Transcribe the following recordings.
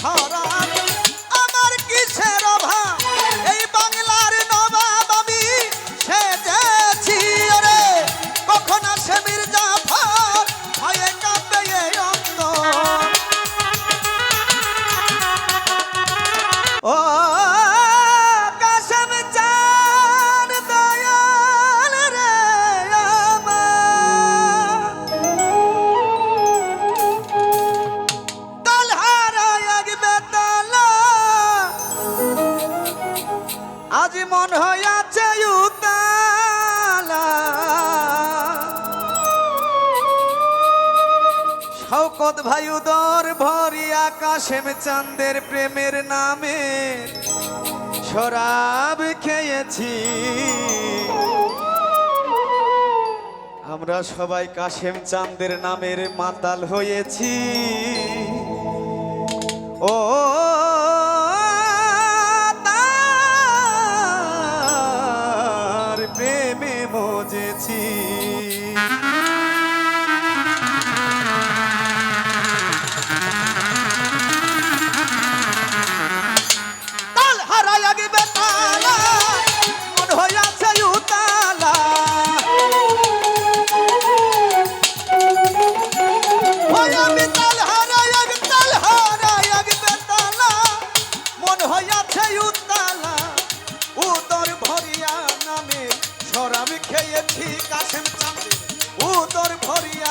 好的。মন হইয়াছে শকত শওকত ভাই উদর ভরি আকাশেম চাঁদের প্রেমের নামে শরাব খেয়েছি। আমরা সবাই কাশেম চাঁদের নামের মাতাল হয়েছি। ও reality. কাশেম চাঁদ উদর ভরিয়া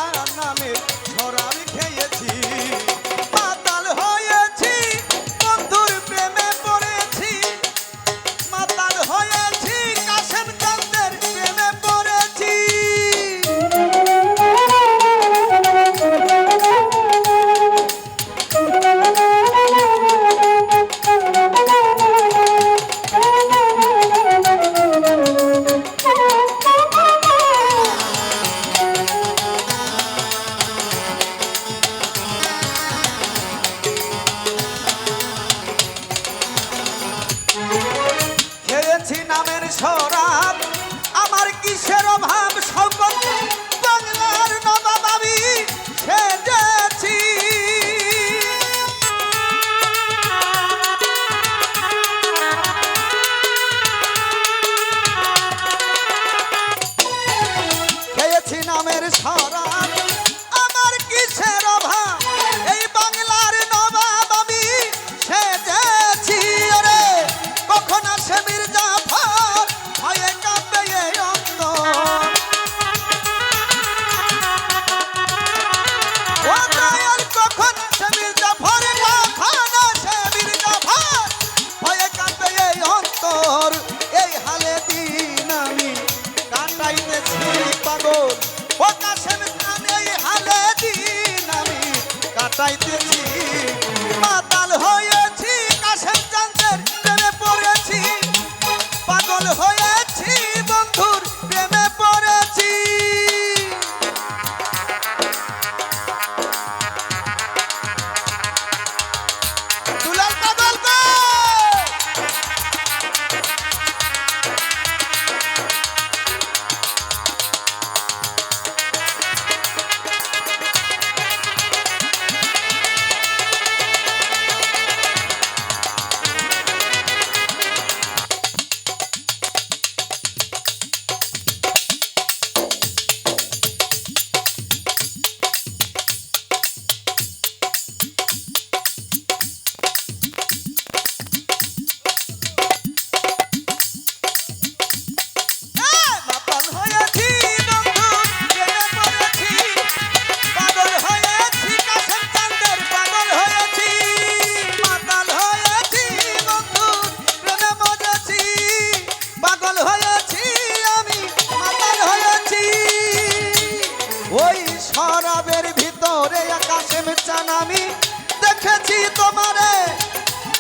তোমারে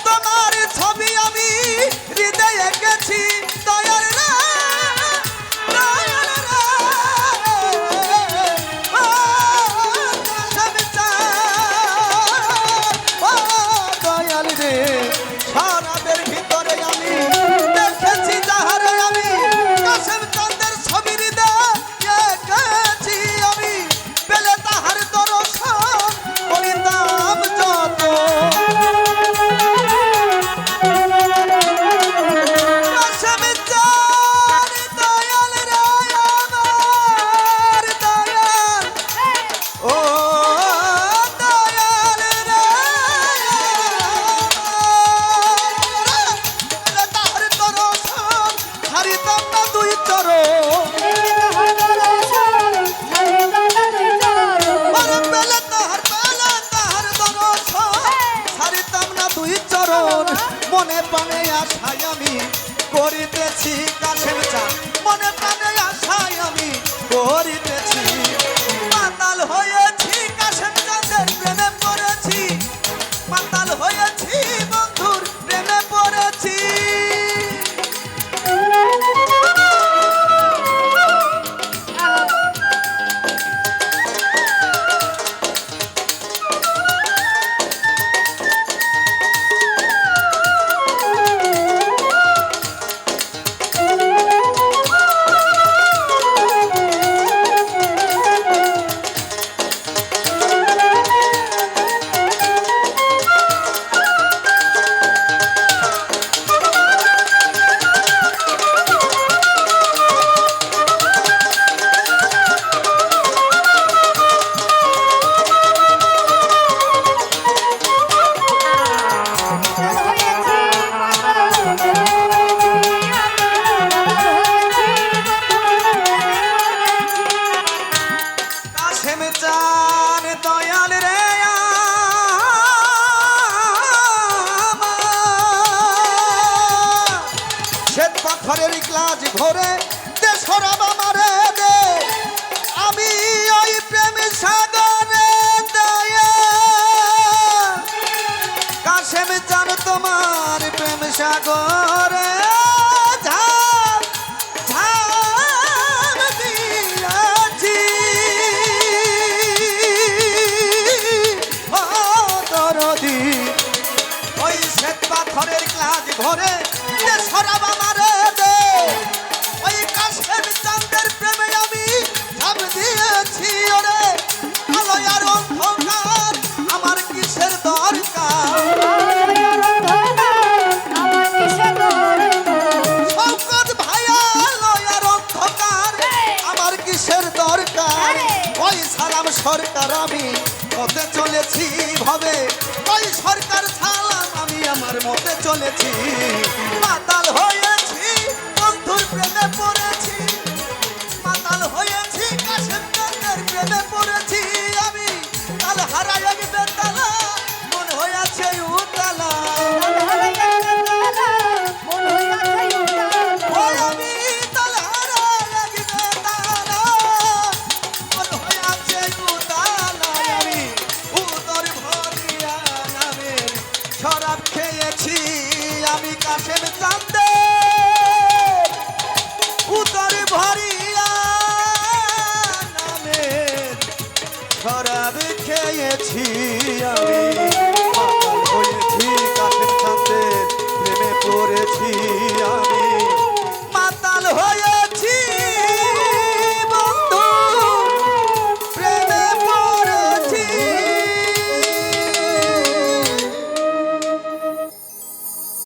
তোমার ছবি আমি হৃদয়ে গেছি। নয়ন মনে প্রাণে আশায় আমি করিতেছি কাশেম চা। মনে প্রাণে আশায় আমি করি ঘরে মতে চলেছি ভাবে। ওই সরকার সালাম আমি আমার মতে চলেছি। মাতাল হয়েছি, বন্ধুর প্রেমে পড়ে বলছি আমি কাশেম চান্দে।